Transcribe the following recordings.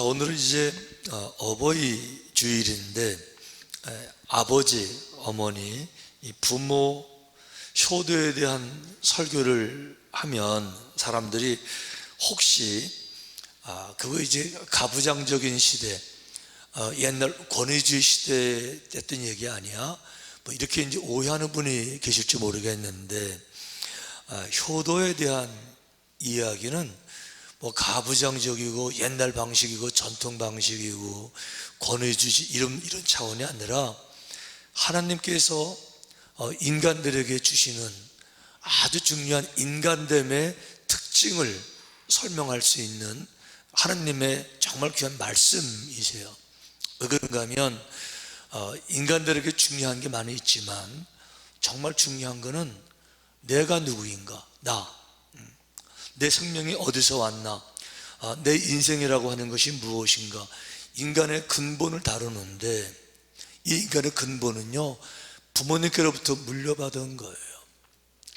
자, 오늘은 이제 어, 어버이 주일인데 에, 아버지, 어머니, 이 부모, 효도에 대한 설교를 하면 사람들이 혹시 아, 그거 이제 가부장적인 시대, 어, 옛날 권위주의 시대에 했던 얘기 아니야? 뭐 이렇게 이제 오해하는 분이 계실지 모르겠는데 아, 효도에 대한 이야기는 뭐 가부장적이고 옛날 방식이고 전통 방식이고 권위주의 이런 이런 차원이 아니라 하나님께서 어, 인간들에게 주시는 아주 중요한 인간됨의 특징을 설명할 수 있는 하나님의 정말 귀한 말씀이세요. 왜 그런가 하면 어, 인간들에게 중요한 게 많이 있지만 정말 중요한 거는 내가 누구인가 나 내 생명이 어디서 왔나? 아, 내 인생이라고 하는 것이 무엇인가? 인간의 근본을 다루는데 이 인간의 근본은요 부모님께로부터 물려받은 거예요.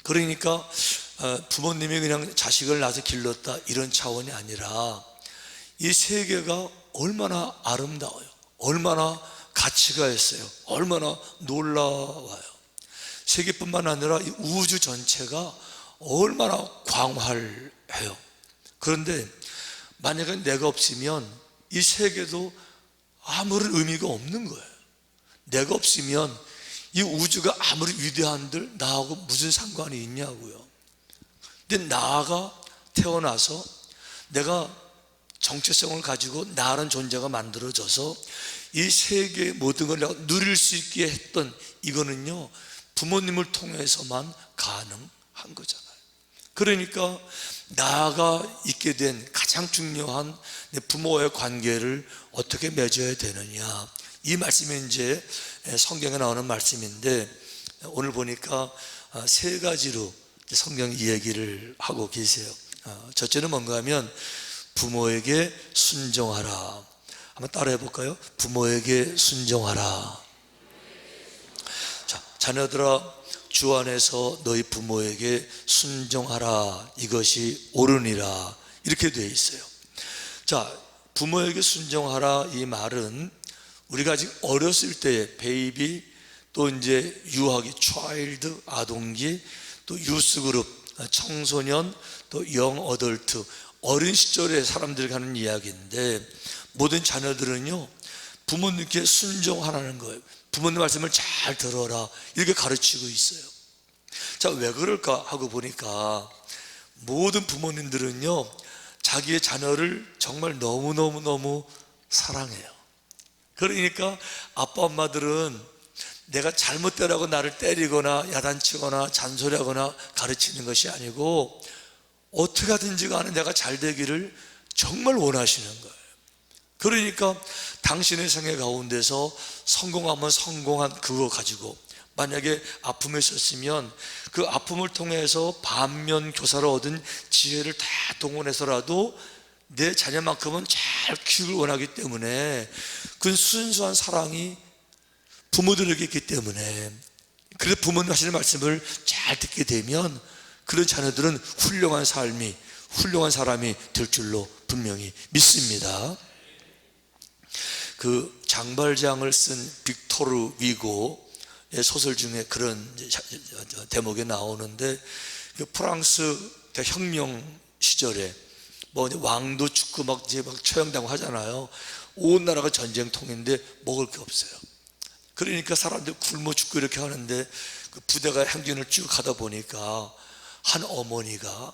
그러니까 어, 부모님이 그냥 자식을 낳아서 길렀다 이런 차원이 아니라 이 세계가 얼마나 아름다워요. 얼마나 가치가 있어요. 얼마나 놀라워요. 세계뿐만 아니라 이 우주 전체가 얼마나 광활해요. 그런데 만약에 내가 없으면 이 세계도 아무런 의미가 없는 거예요. 내가 없으면 이 우주가 아무리 위대한들 나하고 무슨 상관이 있냐고요. 근데 나가 태어나서 내가 정체성을 가지고 나라는 존재가 만들어져서 이 세계의 모든 걸 내가 누릴 수 있게 했던 이거는요 부모님을 통해서만 가능한 거잖아요. 그러니까 나가 있게 된 가장 중요한 내 부모와의 관계를 어떻게 맺어야 되느냐. 이 말씀이 이제 성경에 나오는 말씀인데 오늘 보니까 세 가지로 성경 이야기를 하고 계세요. 어, 첫째는 뭔가 하면 부모에게 순종하라. 한번 따라해 볼까요? 부모에게 순종하라. 자, 자녀들아 주 안에서 너희 부모에게 순종하라. 이것이 옳으니라. 이렇게 되어 있어요. 자, 부모에게 순종하라 이 말은 우리가 아직 어렸을 때 베이비 또 이제 유아기 차일드 아동기 또 유스 그룹 청소년 또 영 어덜트 어린 시절에 사람들이 하는 이야기인데 모든 자녀들은요 부모님께 순종하라는 거예요. 부모님 말씀을 잘 들어라 이렇게 가르치고 있어요. 자 왜 그럴까 하고 보니까 모든 부모님들은요 자기의 자녀를 정말 너무 너무 너무 사랑해요. 그러니까 아빠 엄마들은 내가 잘못되라고 나를 때리거나 야단치거나 잔소리하거나 가르치는 것이 아니고 어떻게 하든지 간에 내가 잘 되기를 정말 원하시는 거예요. 그러니까 당신의 생애 가운데서 성공하면 성공한 그거 가지고 만약에 아픔에 있었으면 그 아픔을 통해서 반면 교사를 얻은 지혜를 다 동원해서라도 내 자녀만큼은 잘 키우길 원하기 때문에 그 순수한 사랑이 부모들에게 있기 때문에 그래서 부모님 하시는 말씀을 잘 듣게 되면 그런 자녀들은 훌륭한 삶이 훌륭한 사람이 될 줄로 분명히 믿습니다. 그 장발장을 쓴 빅토르 위고의 소설 중에 그런 대목이 나오는데 그 프랑스 혁명 시절에 뭐 왕도 죽고 막 이제 막 처형당하고 하잖아요. 온 나라가 전쟁통인데 먹을 게 없어요. 그러니까 사람들 굶어 죽고 이렇게 하는데 그 부대가 행진을 쭉 가다 보니까 한 어머니가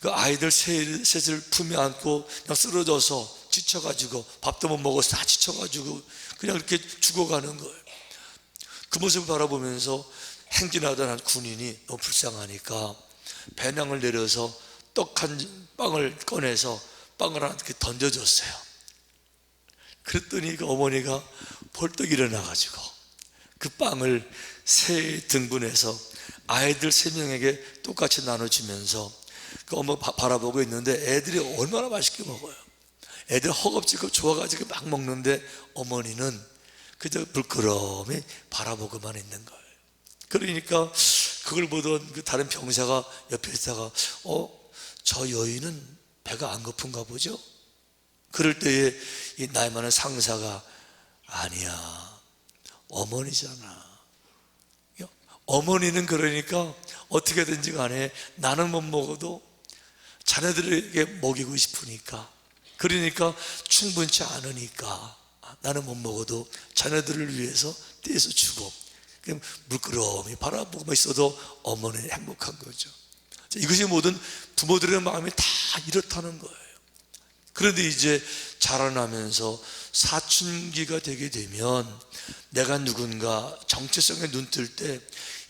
그 아이들 셋을 품에 안고 그냥 쓰러져서 지쳐가지고 밥도 못 먹어서 다 지쳐가지고 그냥 이렇게 죽어가는 거예요. 그 모습을 바라보면서 행진하던 한 군인이 너무 불쌍하니까 배낭을 내려서 떡 한 빵을 꺼내서 빵을 하나 이렇게 던져줬어요. 그랬더니 그 어머니가 벌떡 일어나가지고 그 빵을 세 등분해서 아이들 세 명에게 똑같이 나눠주면서 그 엄마 바라보고 있는데 애들이 얼마나 맛있게 먹어요. 애들 허겁지겁 좋아가지고 막 먹는데 어머니는 그저 불끄러미 바라보고만 있는 거예요. 그러니까 그걸 보던 그 다른 병사가 옆에 있다가 어, 저 여인은 배가 안 고픈가 보죠? 그럴 때에 이 나이 많은 상사가 아니야. 어머니잖아. 어머니는 그러니까 어떻게든지 간에 나는 못 먹어도 자녀들에게 먹이고 싶으니까 그러니까 충분치 않으니까. 나는 못 먹어도 자녀들을 위해서 떼서 주고. 물끄러미 바라보고 있어도 어머니는 행복한 거죠. 자, 이것이 모든 부모들의 마음이 다 이렇다는 거예요. 그런데 이제 자라나면서 사춘기가 되게 되면 내가 누군가 정체성에 눈 뜰 때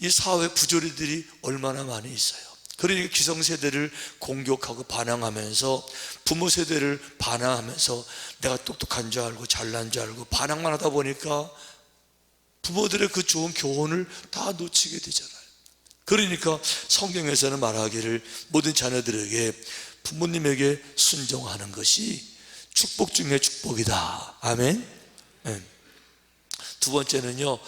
이 사회 부조리들이 얼마나 많이 있어요. 그러니까 기성세대를 공격하고 반항하면서 부모 세대를 반항하면서 내가 똑똑한 줄 알고 잘난 줄 알고 반항만 하다 보니까 부모들의 그 좋은 교훈을 다 놓치게 되잖아요. 그러니까 성경에서는 말하기를 모든 자녀들에게 부모님에게 순종하는 것이 축복 중에 축복이다. 아멘. 네. 두 번째는요,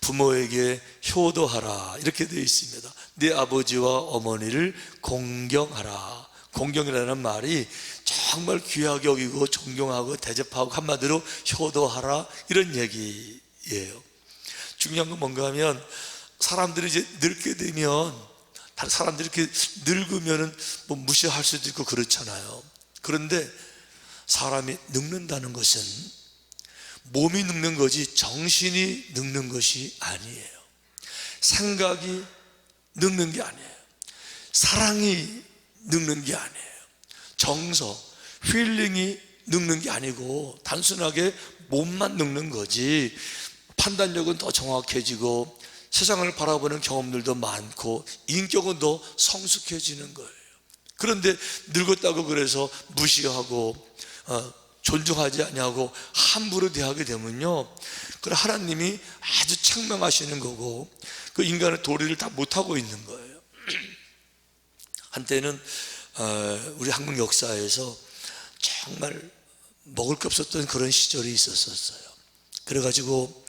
부모에게 효도하라. 이렇게 되어 있습니다. 네 아버지와 어머니를 공경하라. 공경이라는 말이 정말 귀하게 여기고 존경하고 대접하고 한마디로 효도하라. 이런 얘기예요. 중요한 건 뭔가 하면 사람들이 이제 늙게 되면 다른 사람들이 이렇게 늙으면은 뭐 무시할 수도 있고 그렇잖아요. 그런데 사람이 늙는다는 것은 몸이 늙는 거지 정신이 늙는 것이 아니에요. 생각이 늙는 게 아니에요. 사랑이 늙는 게 아니에요. 정서, 힐링이 늙는 게 아니고 단순하게 몸만 늙는 거지 판단력은 더 정확해지고 세상을 바라보는 경험들도 많고 인격은 더 성숙해지는 거예요. 그런데 늙었다고 그래서 무시하고 어, 존중하지 않냐고 함부로 대하게 되면요. 그 하나님이 아주 책망하시는 거고 그 인간의 도리를 다 못하고 있는 거예요. 한때는 어, 우리 한국 역사에서 정말 먹을 게 없었던 그런 시절이 있었었어요. 그래가지고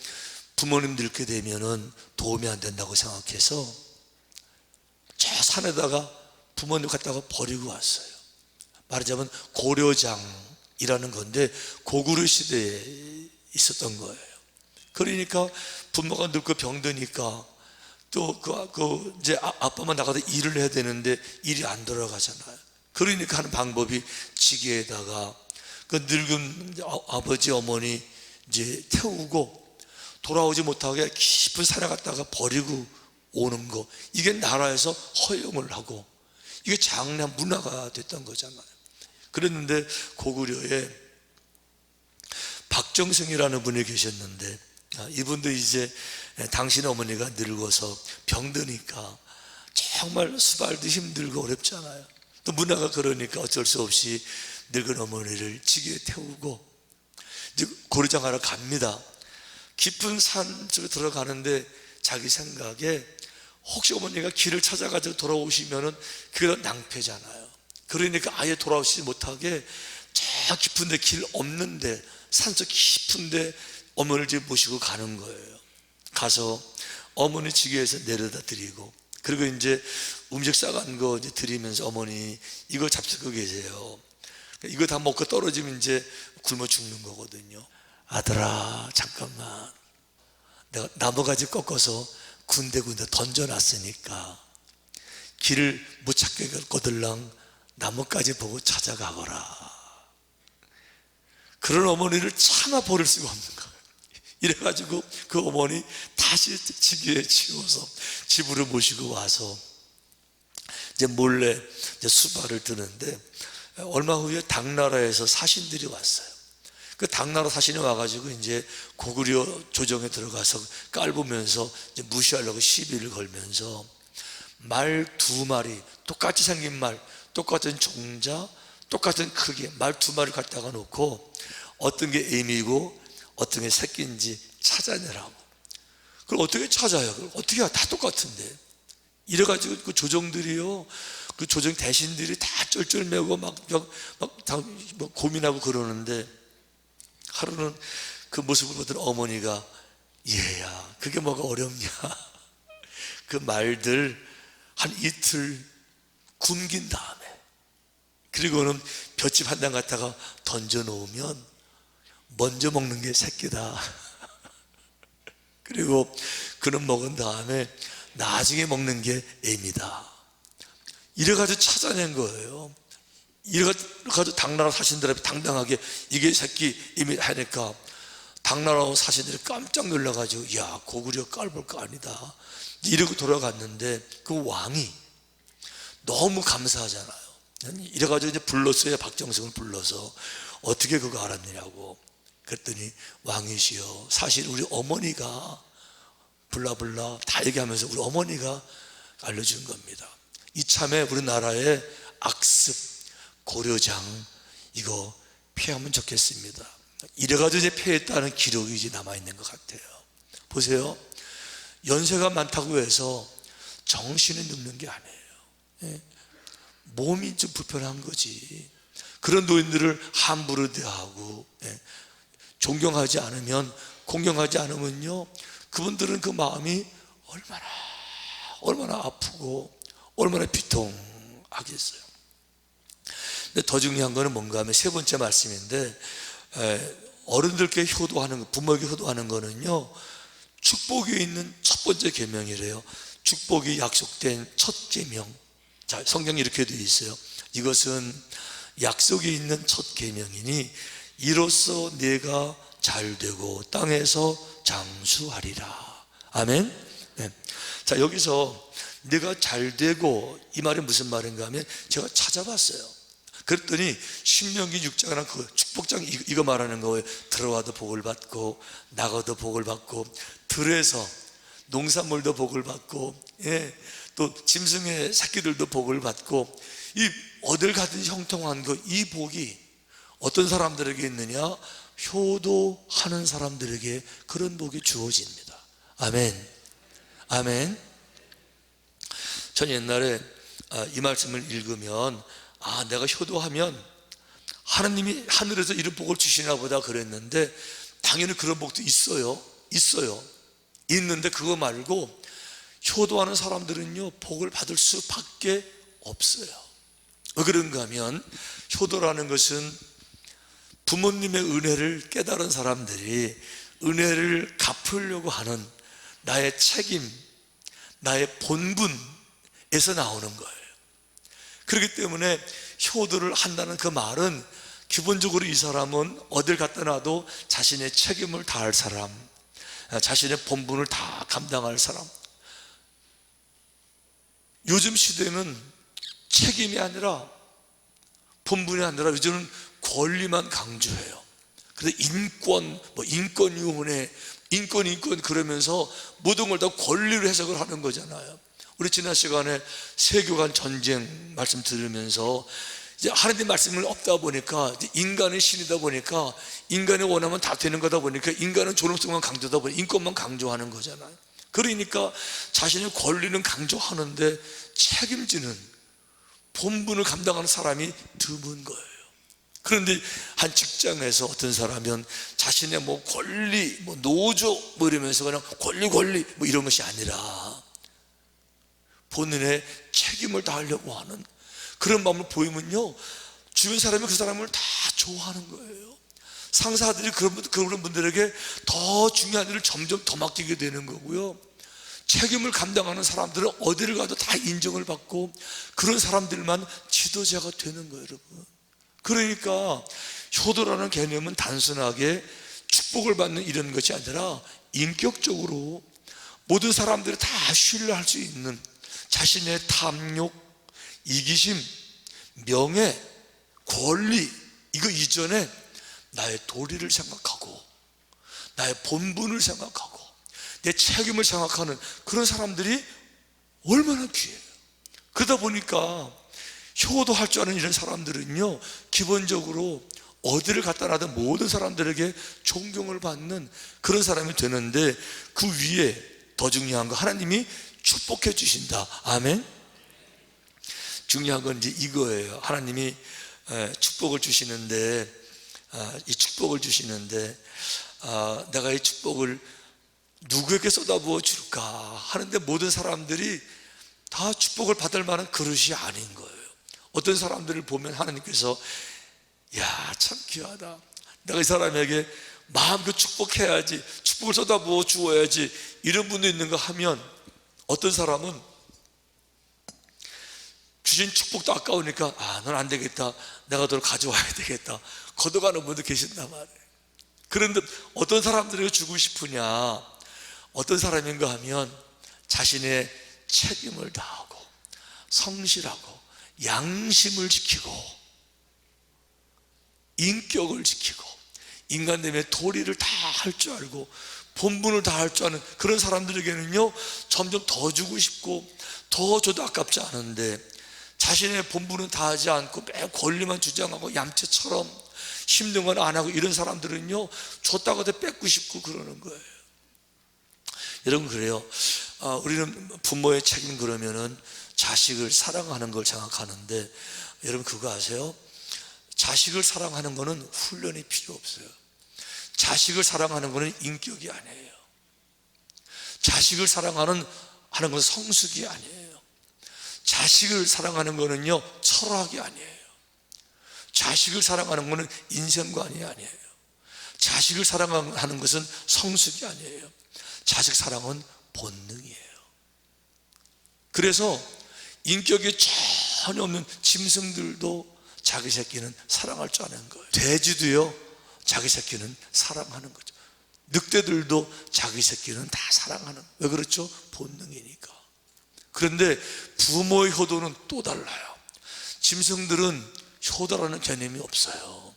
부모님 늙게 되면은 도움이 안 된다고 생각해서 저 산에다가 부모님 갖다가 버리고 왔어요. 말하자면 고려장 이라는 건데 고구려 시대에 있었던 거예요. 그러니까 부모가 늙고 병드니까 또 그, 그 이제 아, 아빠만 나가서 일을 해야 되는데 일이 안 돌아가잖아요. 그러니까 하는 방법이 지게에다가 그 늙은 아- 아버지 어머니 이제 태우고 돌아오지 못하게 깊은 산에 갔다가 버리고 오는 거 이게 나라에서 허용을 하고 이게 장례 문화가 됐던 거잖아요. 그랬는데 고구려에 박정승이라는 분이 계셨는데 아, 이분도 이제 당신 어머니가 늙어서 병드니까 정말 수발도 힘들고 어렵잖아요. 또 문화가 그러니까 어쩔 수 없이 늙은 어머니를 지게 태우고 이제 고려장하러 갑니다. 깊은 산 속에 들어가는데 자기 생각에 혹시 어머니가 길을 찾아가지고 돌아오시면은 그게 낭패잖아요. 그러니까 아예 돌아오시지 못하게 저 깊은데 길 없는데 산속 깊은데 어머니를 지금 모시고 가는 거예요. 가서 어머니 지게에서 내려다 드리고 그리고 이제 음식 싸간 거 이제 드리면서 어머니 이거 잡수고 계세요. 이거 다 먹고 떨어지면 이제 굶어 죽는 거거든요. 아들아 잠깐만 내가 나무가지 꺾어서 군데군데 던져놨으니까 길을 못 찾게 거들랑 나뭇가지 보고 찾아가거라 그런 어머니를 차마 버릴 수가 없는 거예요 이래가지고 그 어머니 다시 지기에 치워서 집으로 모시고 와서 이제 몰래 이제 수발을 드는데 얼마 후에 당나라에서 사신들이 왔어요. 그 당나라 사신이 와가지고 이제 고구려 조정에 들어가서 깔보면서 이제 무시하려고 시비를 걸면서 말 두 마리 똑같이 생긴 말 똑같은 종자 똑같은 크기 말 두 마리 갖다가 놓고 어떤 게 애미고 어떤 게 새끼인지 찾아내라고. 그걸 어떻게 찾아요? 그걸 어떻게 다 똑같은데? 이래가지고 그 조정들이요 그 조정 대신들이 다 쩔쩔매고 막, 막, 막 다, 뭐 고민하고 그러는데 하루는 그 모습을 보던 어머니가 얘야 그게 뭐가 어렵냐? 그 말들 한 이틀 굶긴 다음에 그리고는 볏짚 한장 갖다가 던져 놓으면 먼저 먹는 게 새끼다. 그리고 그는 먹은 다음에 나중에 먹는 게 애입니다. 이래가지고 찾아낸 거예요. 이래가지고 당나라 사신들이 당당하게 이게 새끼 이미 하니까 당나라 사신들이 깜짝 놀라가지고 야 고구려 깔볼 거 아니다. 이러고 돌아갔는데 그 왕이 너무 감사하잖아요. 이래가지고 이제 불렀어요. 박정성을 불러서 어떻게 그거 알았느냐고. 그랬더니 왕이시여 사실 우리 어머니가 블라블라 다 얘기하면서 우리 어머니가 알려준 겁니다. 이참에 우리나라의 악습 고려장 이거 피하면 좋겠습니다. 이래가지고 이제 피했다는 기록이 이제 남아 있는 것 같아요. 보세요. 연세가 많다고 해서 정신을 늙는 게 아니에요. 예. 몸이 좀 불편한 거지. 그런 노인들을 함부로 대하고 예. 존경하지 않으면 공경하지 않으면요 그분들은 그 마음이 얼마나 얼마나 아프고 얼마나 비통하겠어요. 근데 더 중요한 거는 뭔가 하면 세 번째 말씀인데 에, 어른들께 효도하는 거, 부모에게 효도하는 거는요 축복에 있는 첫 번째 계명이래요. 축복이 약속된 첫 계명. 자 성경이 이렇게 되어 있어요. 이것은 약속이 있는 첫 계명이니 이로써 내가 잘 되고 땅에서 장수하리라. 아멘. 네. 자 여기서 내가 잘 되고 이 말이 무슨 말인가 하면 제가 찾아봤어요. 그랬더니 신명기 6장이랑 그 축복장 이- 이거 말하는 거예요. 들어와도 복을 받고 나가도 복을 받고 들에서 농산물도 복을 받고 예, 또 짐승의 새끼들도 복을 받고 이 어딜 가든 형통한 거이 복이 어떤 사람들에게 있느냐? 효도하는 사람들에게 그런 복이 주어집니다. 아멘. 아멘. 전 옛날에 아, 이 말씀을 읽으면 아 내가 효도하면 하나님이 하늘에서 이런 복을 주시나 보다 그랬는데 당연히 그런 복도 있어요. 있어요. 있는데 그거 말고 효도하는 사람들은요 복을 받을 수밖에 없어요. 왜 그런가 하면 효도라는 것은 부모님의 은혜를 깨달은 사람들이 은혜를 갚으려고 하는 나의 책임, 나의 본분에서 나오는 거예요. 그렇기 때문에 효도를 한다는 그 말은 기본적으로 이 사람은 어딜 갖다 놔도 자신의 책임을 다할 사람, 자신의 본분을 다 감당할 사람. 요즘 시대는 책임이 아니라 본분이 아니라 요즘은 권리만 강조해요. 그래서 인권, 뭐 인권위원회, 인권, 인권 그러면서 모든 걸 다 권리로 해석을 하는 거잖아요. 우리 지난 시간에 세교 간 전쟁 말씀 들으면서 이제 하나님 말씀을 없다 보니까 인간은 신이다 보니까 인간이 원하면 다 되는 거다 보니까 인간은 존엄성만 강조하다 보니 인권만 강조하는 거잖아요. 그러니까 자신의 권리는 강조하는데 책임지는 본분을 감당하는 사람이 드문 거예요. 그런데 한 직장에서 어떤 사람은 자신의 뭐 권리, 뭐 노조 뭐 이러면서 그냥 권리 권리 뭐 이런 것이 아니라 본인의 책임을 다하려고 하는 그런 마음을 보이면요 주변 사람이 그 사람을 다 좋아하는 거예요. 상사들이 그런, 분- 그런 분들에게 더 중요한 일을 점점 더 맡기게 되는 거고요. 책임을 감당하는 사람들은 어디를 가도 다 인정을 받고 그런 사람들만 지도자가 되는 거예요, 여러분. 그러니까 효도라는 개념은 단순하게 축복을 받는 이런 것이 아니라 인격적으로 모든 사람들이 다 신뢰할 수 있는 자신의 탐욕, 이기심, 명예, 권리 이거 이전에 나의 도리를 생각하고 나의 본분을 생각하고 내 책임을 생각하는 그런 사람들이 얼마나 귀해요. 그러다 보니까 효도할 줄 아는 이런 사람들은요 기본적으로 어디를 갖다 놔도 모든 사람들에게 존경을 받는 그런 사람이 되는데 그 위에 더 중요한 거 하나님이 축복해 주신다. 아멘. 중요한 건 이제 이거예요. 하나님이 에, 축복을 주시는데 아, 이 축복을 주시는데 아, 내가 이 축복을 누구에게 쏟아부어 줄까 하는데 모든 사람들이 다 축복을 받을 만한 그릇이 아닌 거예요. 어떤 사람들을 보면 하나님께서 야, 참 귀하다. 내가 이 사람에게 마음껏 축복해야지. 축복을 쏟아부어 주어야지. 이런 분도 있는가 하면 어떤 사람은 주신 축복도 아까우니까 아, 넌 안 되겠다. 내가 너를 가져와야 되겠다. 걷어가는 분도 계신단 말이에요. 그런데 어떤 사람들에게 주고 싶으냐? 어떤 사람인가 하면 자신의 책임을 다하고 성실하고 양심을 지키고 인격을 지키고 인간됨의 도리를 다 할 줄 알고 본분을 다 할 줄 아는 그런 사람들에게는요 점점 더 주고 싶고 더 줘도 아깝지 않은데 자신의 본분은 다 하지 않고 매 권리만 주장하고 얌체처럼 힘든 건 안 하고 이런 사람들은요 줬다고 도 뺏고 싶고 그러는 거예요 여러분 그래요 아, 우리는 부모의 책임 그러면은 자식을 사랑하는 걸 생각하는데 여러분 그거 아세요? 자식을 사랑하는 것은 훈련이 필요 없어요. 자식을 사랑하는 것은 인격이 아니에요. 자식을 사랑하는 하는 건 성숙이 아니에요. 자식을 사랑하는 것은요 철학이 아니에요. 자식을 사랑하는 것은 인생관이 아니에요. 자식을 사랑하는 것은 성숙이 아니에요. 자식 사랑은 본능이에요. 그래서 인격이 전혀 없는 짐승들도 자기 새끼는 사랑할 줄 아는 거예요. 돼지도요, 자기 새끼는 사랑하는 거죠. 늑대들도 자기 새끼는 다 사랑하는. 왜 그렇죠? 본능이니까. 그런데 부모의 효도는 또 달라요. 짐승들은 효도라는 개념이 없어요.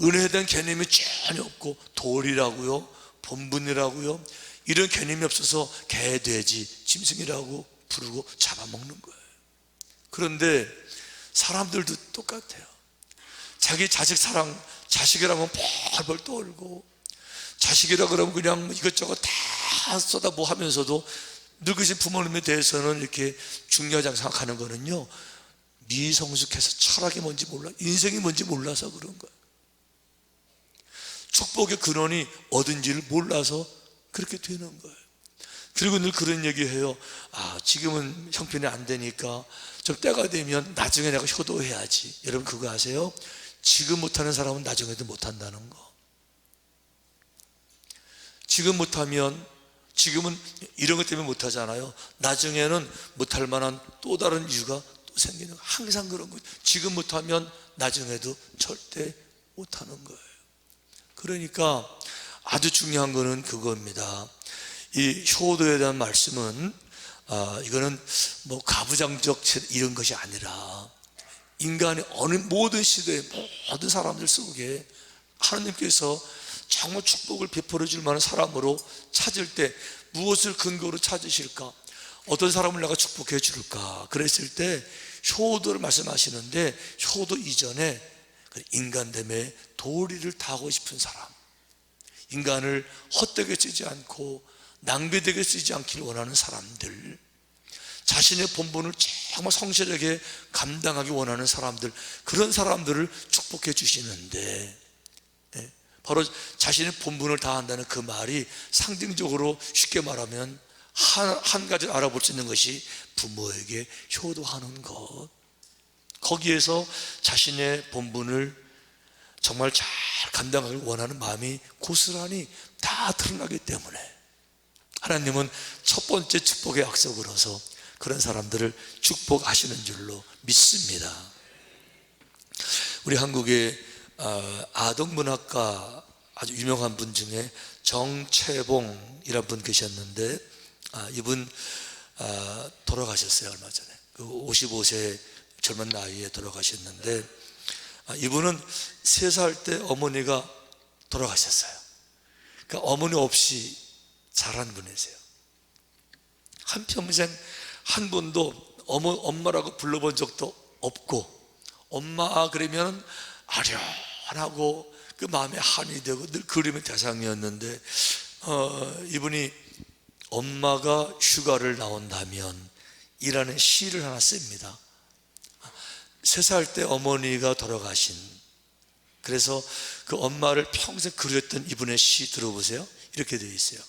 은혜에 대한 개념이 전혀 없고 도리라고요, 본분이라고요. 이런 개념이 없어서 개, 돼지, 짐승이라고 부르고 잡아먹는 거예요. 그런데 사람들도 똑같아요. 자기 자식 사랑, 자식이라면 벌벌 떠올고, 자식이라 그러면 그냥 이것저것 다 쏟아 뭐 하면서도 늙으신 부모님에 대해서는 이렇게 중요하지 생각하는 거는요, 미성숙해서 철학이 뭔지 몰라, 인생이 뭔지 몰라서 그런 거예요. 축복의 근원이 어딘지를 몰라서 그렇게 되는 거예요. 그리고 늘 그런 얘기 해요. 아, 지금은 형편이 안 되니까 좀 때가 되면 나중에 내가 효도해야지. 여러분 그거 아세요? 지금 못하는 사람은 나중에도 못한다는 거. 지금 못하면 지금은 이런 것 때문에 못하잖아요. 나중에는 못할 만한 또 다른 이유가 또 생기는 거. 항상 그런 거예요. 지금 못하면 나중에도 절대 못하는 거예요. 그러니까 아주 중요한 거는 그겁니다. 이 효도에 대한 말씀은 아, 이거는 뭐 가부장적 이런 것이 아니라 인간의 어느 모든 시대에 모든 사람들 속에 하나님께서 정말 축복을 베풀어 줄 만한 사람으로 찾을 때 무엇을 근거로 찾으실까? 어떤 사람을 내가 축복해 줄까? 그랬을 때 효도를 말씀하시는데 효도 이전에 그 인간됨의 도리를 다하고 싶은 사람 인간을 헛되게 쓰지 않고 낭비되게 쓰지 않길 원하는 사람들 자신의 본분을 정말 성실하게 감당하기 원하는 사람들 그런 사람들을 축복해 주시는데 예, 바로 자신의 본분을 다한다는 그 말이 상징적으로 쉽게 말하면 한, 한 가지 알아볼 수 있는 것이 부모에게 효도하는 것. 거기에서 자신의 본분을 정말 잘 감당하기 원하는 마음이 고스란히 다 드러나기 때문에 하나님은 첫 번째 축복의 약속으로서 그런 사람들을 축복하시는 줄로 믿습니다. 우리 한국의 어, 아동문학가 아주 유명한 분 중에 정채봉이라는 분 계셨는데 아, 이분 아, 돌아가셨어요 얼마 전에 그 55세 젊은 나이에 돌아가셨는데 아, 이분은 세 살 때 어머니가 돌아가셨어요. 그러니까 어머니 없이 자란 분이세요. 한 평생 한 번도 어머, 엄마라고 불러본 적도 없고, 엄마 그러면 아련하고 그 마음에 한이 되고 늘 그림의 대상이었는데, 어, 이분이 엄마가 휴가를 나온다면 이라는 시를 하나 씁니다. 세 살 때 어머니가 돌아가신 그래서 그 엄마를 평생 그렸던 이분의 시 들어보세요. 이렇게 되어 있어요.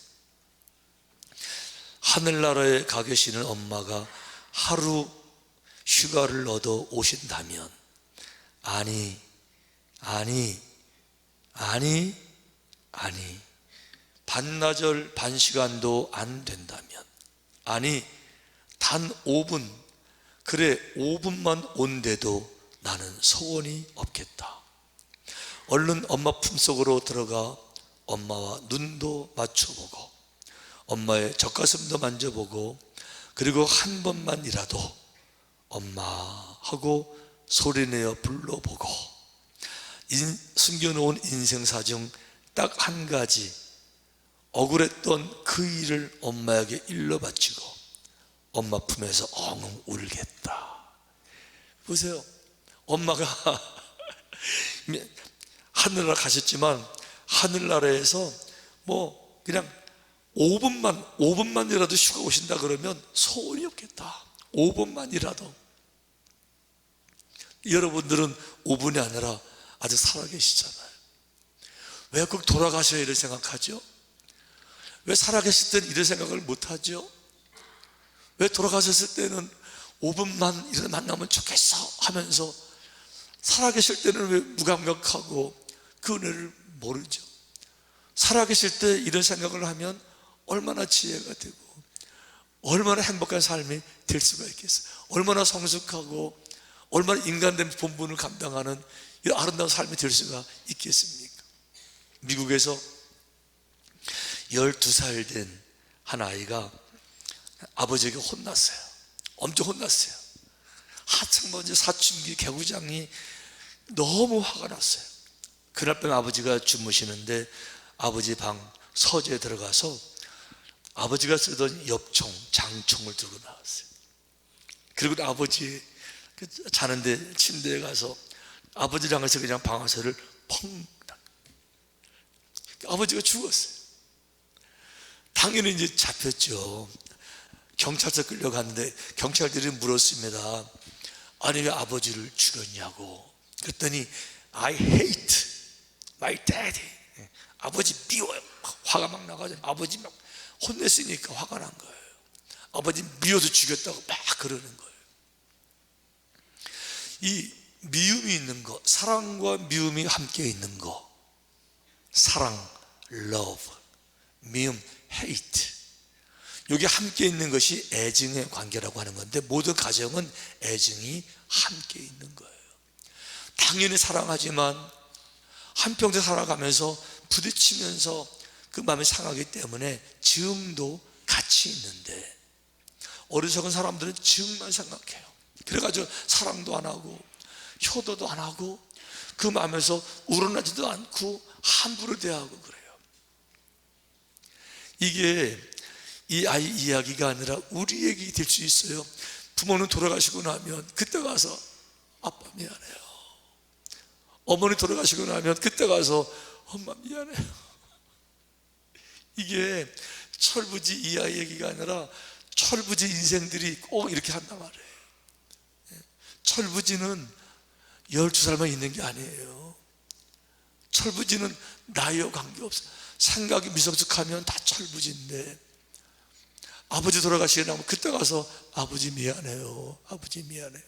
하늘나라에 가 계시는 엄마가 하루 휴가를 얻어 오신다면 아니 아니 아니 아니 반나절 반 시간도 안 된다면 아니 단 5분 그래 5분만 온데도 나는 소원이 없겠다. 얼른 엄마 품속으로 들어가 엄마와 눈도 맞춰보고 엄마의 젖가슴도 만져보고 그리고 한 번만이라도 엄마 하고 소리내어 불러보고. 인- 숨겨놓은 인생사 중딱한 가지. 억울했던 그 일을 엄마에게 일러 바치고 엄마 품에서 엉엉 울겠다. 보세요. 엄마가 하늘나라 가셨지만 하늘나라에서 뭐 그냥 5분만 5분만이라도 휴가 오신다 그러면 소원이 없겠다. 5분만이라도. 여러분들은 5분이 아니라 아직 살아계시잖아요. 왜 꼭 돌아가셔야 이런 생각하죠? 왜 살아계실 때는 이런 생각을 못하죠? 왜 돌아가셨을 때는 5분만 이런 만나면 좋겠어 하면서 살아계실 때는 왜 무감각하고 그 은혜를 모르죠? 살아계실 때 이런 생각을 하면 얼마나 지혜가 되고 얼마나 행복한 삶이 될 수가 있겠어요 얼마나 성숙하고 얼마나 인간된 본분을 감당하는 이 아름다운 삶이 될 수가 있겠습니까 미국에서 12살 된 한 아이가 아버지에게 혼났어요 엄청 혼났어요 한참 먼저 사춘기 개구장이 너무 화가 났어요 그날 밤 아버지가 주무시는데 아버지 방 서재에 들어가서 아버지가 쓰던 엽총, 장총을 들고 나왔어요. 그리고 아버지 그 자는데 침대에 가서 아버지랑 해서 그냥 방아쇠를 펑. 딱. 아버지가 죽었어요. 당연히 이제 잡혔죠. 경찰서 끌려갔는데 경찰들이 물었습니다. 아니 왜 아버지를 죽였냐고. 그랬더니 I hate my daddy. 아버지 미워요. 화가 막 나가지고 아버지 막 혼냈으니까 화가 난 거예요. 아버지 미워서 죽였다고 막 그러는 거예요. 이 미움이 있는 거, 사랑과 미움이 함께 있는 거, 사랑, love, 미움, hate. 여기 함께 있는 것이 애증의 관계라고 하는 건데 모든 가정은 애증이 함께 있는 거예요. 당연히 사랑하지만 한평생 살아가면서 부딪히면서 그 마음이 상하기 때문에 증도 같이 있는데 어리석은 사람들은 증만 생각해요. 그래가지고 사랑도 안 하고 효도도 안 하고 그 마음에서 우러나지도 않고 함부로 대하고 그래요. 이게 이 아이 이야기가 아니라 우리 얘기 될 수 있어요. 부모는 돌아가시고 나면 그때 가서 아빠 미안해요. 어머니 돌아가시고 나면 그때 가서 엄마 미안해요. 이게 철부지 이 아이 얘기가 아니라 철부지 인생들이 꼭 이렇게 한단 말이에요. 철부지는 12살만 있는 게 아니에요. 철부지는 나이와 관계없어요. 생각이 미성숙하면 다 철부지인데 아버지 돌아가시고 나면 그때 가서 아버지 미안해요. 아버지 미안해요.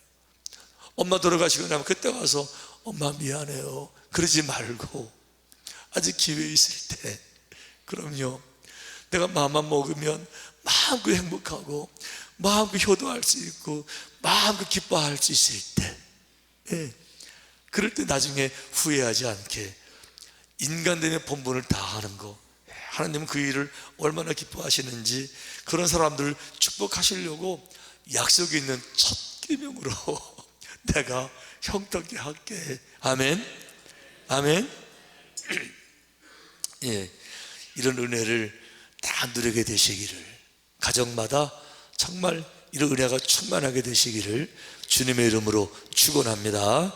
엄마 돌아가시고 나면 그때 가서 엄마 미안해요. 그러지 말고 아직 기회 있을 때 그럼요. 내가 마음만 먹으면 마음껏 행복하고 마음껏 효도할 수 있고 마음껏 기뻐할 수 있을 때 예. 그럴 때 나중에 후회하지 않게 인간됨의 본분을 다하는 거 하나님은 그 일을 얼마나 기뻐하시는지 그런 사람들을 축복하시려고 약속이 있는 첫 계명으로 내가 형통케 할게 아멘. 아멘. 예, 이런 은혜를 다 누리게 되시기를. 가정마다 정말 이런 은혜가 충만하게 되시기를 주님의 이름으로 축원합니다.